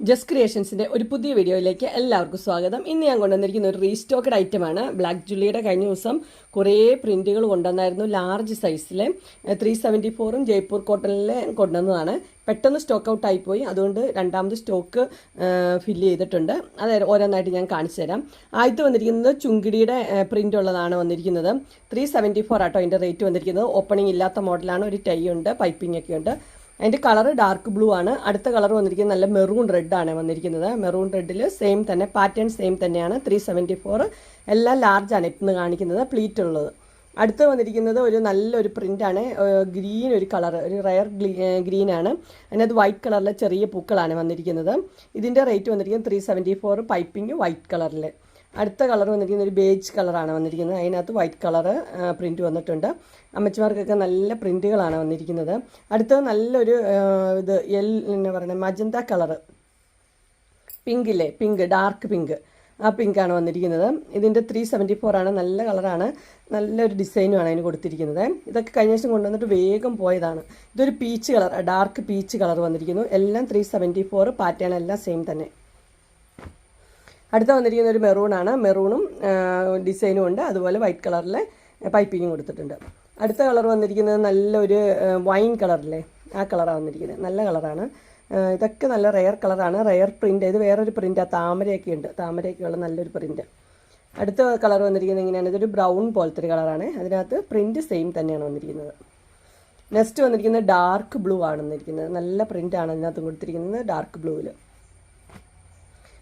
Just ക്രിയേഷൻസിന്റെ ഒരു പുതിയ വീഡിയോയിലേക്ക് എല്ലാവർക്കും സ്വാഗതം. ഇന്ന് ഞാൻ കൊണ്ടുവന്നിരിക്കുന്ന ഒരു റീസ്റ്റോക്കഡ് ഐറ്റമാണ്. ബ്ലാക്ക് ജുള്ളിയുടെ കഴിഞ്ഞ ദിവസം കുറേ പ്രിന്റുകൾ കൊണ്ടുവന്നായിരുന്നു ലാർജ് സൈസിൽ ത്രീ സെവന്റി ഫോറും ജയ്പൂർ കോട്ടണിലെ കൊണ്ടുവന്നതാണ്. പെട്ടെന്ന് സ്റ്റോക്ക് ഔട്ട് ആയിപ്പോയി. അതുകൊണ്ട് രണ്ടാമത് സ്റ്റോക്ക് ഫില്ല് ചെയ്തിട്ടുണ്ട്. അത് ഓരോന്നായിട്ട് ഞാൻ കാണിച്ചു തരാം. ആദ്യത്തെ വന്നിരിക്കുന്നത് ചുങ്കിടിയുടെ പ്രിന്റ് ഉള്ളതാണ് വന്നിരിക്കുന്നത്. ത്രീ സെവന്റി ഫോർ ആട്ടോ അതിന്റെ റേറ്റ് വന്നിരിക്കുന്നത്. ഓപ്പണിംഗ് ഇല്ലാത്ത മോഡലാണ് ഒരു ടൈ ഉണ്ട് പൈപ്പിംഗ് ഒക്കെ ഉണ്ട്. അതിന്റെ കളർ ഡാർക്ക് ബ്ലൂ ആണ്. അടുത്ത കളർ വന്നിരിക്കുന്നത് നല്ല മെറൂൺ റെഡ് ആണ് വന്നിരിക്കുന്നത്. മെറൂൺ റെഡിൽ സെയിം തന്നെ പാറ്റേൺ സെയിം തന്നെയാണ്. ത്രീ സെവന്റി ഫോർ എല്ലാം ലാർജ് ആണ് ഇന്ന് കാണിക്കുന്നത് പ്ലീറ്റ് ഉള്ളത്. അടുത്ത് വന്നിരിക്കുന്നത് ഒരു നല്ലൊരു പ്രിന്റാണ് ഗ്രീൻ ഒരു കളർ ഒരു റയർ ഗ്രീൻ ആണ്. അതിനകത്ത് വൈറ്റ് കളറിലെ ചെറിയ പൂക്കളാണ് വന്നിരിക്കുന്നത്. ഇതിന്റെ റേറ്റ് വന്നിരിക്കുന്നത് three seventy four piping white കളറിൽ അടുത്ത കളർ വന്നിരിക്കുന്നത് ഒരു ബേജ് കളറാണ് വന്നിരിക്കുന്നത്. അതിനകത്ത് വൈറ്റ് കളർ പ്രിന്റ് വന്നിട്ടുണ്ട്. അമ്മച്ചിമാർക്കൊക്കെ നല്ല പ്രിന്റുകളാണ് വന്നിരിക്കുന്നത്. അടുത്തത് നല്ലൊരു ഇത് എൽ എന്നാ പറയുന്നത് മജന്ത കളറ് പിങ്കില്ലേ പിങ്ക് ഡാർക്ക് പിങ്ക് ആ പിങ്കാണ് വന്നിരിക്കുന്നത്. ഇതിന്റെ ത്രീ സെവന്റി ഫോർ ആണ്. നല്ല കളറാണ് നല്ലൊരു ഡിസൈനുമാണ് അതിന് കൊടുത്തിരിക്കുന്നത്. ഇതൊക്കെ കഴിഞ്ഞ ദിവസം കൊണ്ടുവന്നിട്ട് വേഗം പോയതാണ്. ഇതൊരു peach colour dark peach colour വന്നിരിക്കുന്നു. എല്ലാം ത്രീ സെവന്റി ഫോർ പാറ്റേൺ എല്ലാം സെയിം തന്നെ. അടുത്ത വന്നിരിക്കുന്ന ഒരു മെറൂണാണ് മെറൂണും ഡിസൈനും ഉണ്ട്. അതുപോലെ വൈറ്റ് കളറിലെ പൈപ്പിങ്ങും കൊടുത്തിട്ടുണ്ട്. അടുത്ത കളർ വന്നിരിക്കുന്നത് നല്ലൊരു വൈൻ കളറിലെ ആ കളറാണ് വന്നിരിക്കുന്നത്. നല്ല കളറാണ് ഇതൊക്കെ നല്ല റെയർ കളറാണ് റെയർ പ്രിന്റ് ഇത് വേറൊരു പ്രിന്റാണ് താമരയൊക്കെ ഉണ്ട്. താമരയൊക്കെയുള്ള നല്ലൊരു പ്രിന്റ് അടുത്ത കളർ വന്നിരിക്കുന്നത് എങ്ങനെയാണ്? ഇതൊരു ബ്രൗൺ പോലത്തെ ഒരു കളറാണ് അതിനകത്ത് പ്രിന്റ് സെയിം തന്നെയാണ് വന്നിരിക്കുന്നത്. നെക്സ്റ്റ് വന്നിരിക്കുന്നത് ഡാർക്ക് ബ്ലൂ ആണ് വന്നിരിക്കുന്നത് നല്ല പ്രിന്റാണ് അതിനകത്ത് കൊടുത്തിരിക്കുന്നത് ഡാർക്ക് ബ്ലൂവിൽ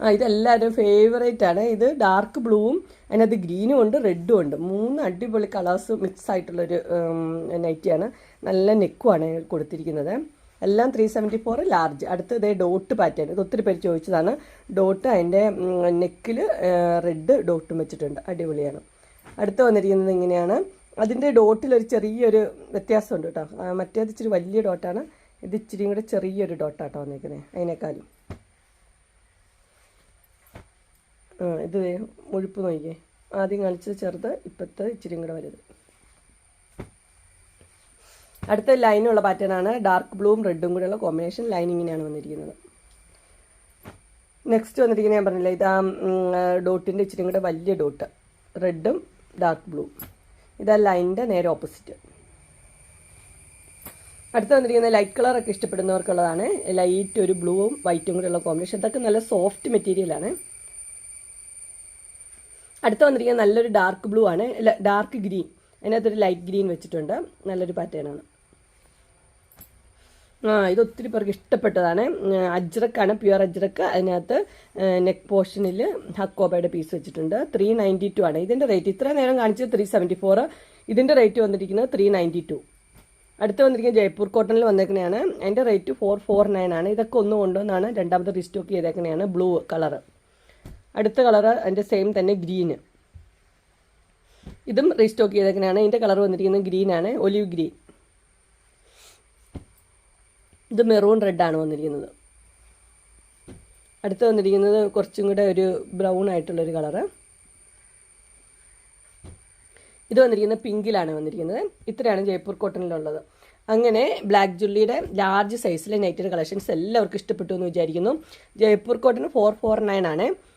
ആ ഇതെല്ലാവരും ഫേവറേറ്റ് ആണ്. ഇത് ഡാർക്ക് ബ്ലൂവും അതിനകത്ത് ഗ്രീനും ഉണ്ട് റെഡും ഉണ്ട്. മൂന്ന് അടിപൊളി കളേഴ്സ് മിക്സ് ആയിട്ടുള്ളൊരു നൈറ്റിയാണ് നല്ല നെക്കുമാണ് കൊടുത്തിരിക്കുന്നത്. എല്ലാം ത്രീ സെവന്റി ഫോർ ലാർജ് അടുത്ത് ഇതേ ഡോട്ട് പാറ്റേൺ ഇത് ഒത്തിരി പേര് ചോദിച്ചതാണ്. ഡോട്ട് അതിന്റെ നെക്കിൽ റെഡ് ഡോട്ടും വെച്ചിട്ടുണ്ട്. അടിപൊളിയാണ്. അടുത്ത് വന്നിരിക്കുന്നത് ഇങ്ങനെയാണ്. അതിന്റെ ഡോട്ടിലൊരു ചെറിയൊരു വ്യത്യാസമുണ്ട് കേട്ടോ. മറ്റേത് ഇച്ചിരി വലിയ ഡോട്ടാണ് ഇത് ഇച്ചിരിയും കൂടെ ചെറിയൊരു ഡോട്ടാട്ടോ വന്നിരിക്കുന്നത്. അതിനേക്കാളും. ഇത് മുഴുപ്പ് നോക്കിയേ ആദ്യം കാണിച്ചത് ചെറുത് ഇപ്പോഴത്തെ ഇച്ചിരി കൂടെ വലുത്. അടുത്ത ലൈനുള്ള പാറ്റേൺ ആണ് ഡാർക്ക് ബ്ലൂവും റെഡും കൂടെയുള്ള കോമ്പിനേഷൻ ലൈനിങ്ങിനാണ് വന്നിരിക്കുന്നത്. നെക്സ്റ്റ് വന്നിരിക്കുന്ന ഞാൻ പറഞ്ഞില്ല ഇതാ ഡോട്ടിന്റെ ഇച്ചിരി കൂടെ വലിയ ഡോട്ട് റെഡും ഡാർക്ക് ബ്ലൂ ഇതാ ലൈനിന്റെ നേരെ ഓപ്പോസിറ്റ് അടുത്ത് വന്നിരിക്കുന്ന ലൈറ്റ് കളറൊക്കെ ഇഷ്ടപ്പെടുന്നവർക്കുള്ളതാണ്. ലൈറ്റ് ഒരു ബ്ലൂവും വൈറ്റും കൂടെയുള്ള കോമ്പിനേഷൻ ഇതൊക്കെ നല്ല സോഫ്റ്റ് മെറ്റീരിയലാണ് അടുത്ത വന്നിരിക്കുന്നത് നല്ലൊരു ഡാർക്ക് ബ്ലൂ ആണ്. ഡാർക്ക് ഗ്രീൻ അതിനകത്തൊരു ലൈറ്റ് ഗ്രീൻ വെച്ചിട്ടുണ്ട്. നല്ലൊരു പാറ്റേണാണ് ആ ഇത് ഒത്തിരി പേർക്ക് ഇഷ്ടപ്പെട്ടതാണ്. അജ്രക്കാണ് പ്യുവർ അജ്രക്ക്. അതിനകത്ത് നെക്ക് പോർഷനിൽ ഹക്കോബയുടെ പീസ് വെച്ചിട്ടുണ്ട്. ത്രീ നയന്റി ടു ആണ്. ഇതിന്റെ റേറ്റ് ഇത്ര നേരം കാണിച്ചത് ത്രീ സെവന്റി ഫോർ ഇതിന്റെ റേറ്റ് വന്നിരിക്കുന്നത് ത്രീ നയന്റി ടു അടുത്ത് വന്നിരിക്കുന്നത് ജയ്പൂർ കോട്ടണിൽ വന്നേക്കണെയാണ്. അതിന്റെ റേറ്റ് ഫോർ ഫോർ നയൻ ആണ്. ഇതൊക്കെ ഒന്ന് കൊണ്ടുവന്നാണ് രണ്ടാമത്തെ റീസ്റ്റോക്ക് ചെയ്തേക്കണെയാണ്. ബ്ലൂ കളറ് അടുത്ത കളർ അതിന്റെ സെയിം തന്നെ ഗ്രീന് ഇതും റീസ്റ്റോക്ക് ചെയ്തേക്കണയാണ് ഇതിന്റെ കളർ വന്നിരിക്കുന്നത് ആണ്. ഒലിവ് ഗ്രീൻ ഇത് മെറൂൺ റെഡാണ് വന്നിരിക്കുന്നത്. അടുത്ത് വന്നിരിക്കുന്നത് കുറച്ചും കൂടെ ഒരു ബ്രൗൺ ആയിട്ടുള്ളൊരു കളറ്. ഇത് വന്നിരിക്കുന്നത് പിങ്കിലാണ് വന്നിരിക്കുന്നത്. ഇത്രയാണ് ജയ്പൂർ കോട്ടണിലുള്ളത്. അങ്ങനെ ബ്ലാക്ക് ജുള്ളിയുടെ ലാർജ് സൈസിലെ നൈറ്റഡ് കളക്ഷൻസ് എല്ലാവർക്കും ഇഷ്ടപ്പെട്ടു എന്ന് വിചാരിക്കുന്നു. Jaipur cotton four four nine ആണ്.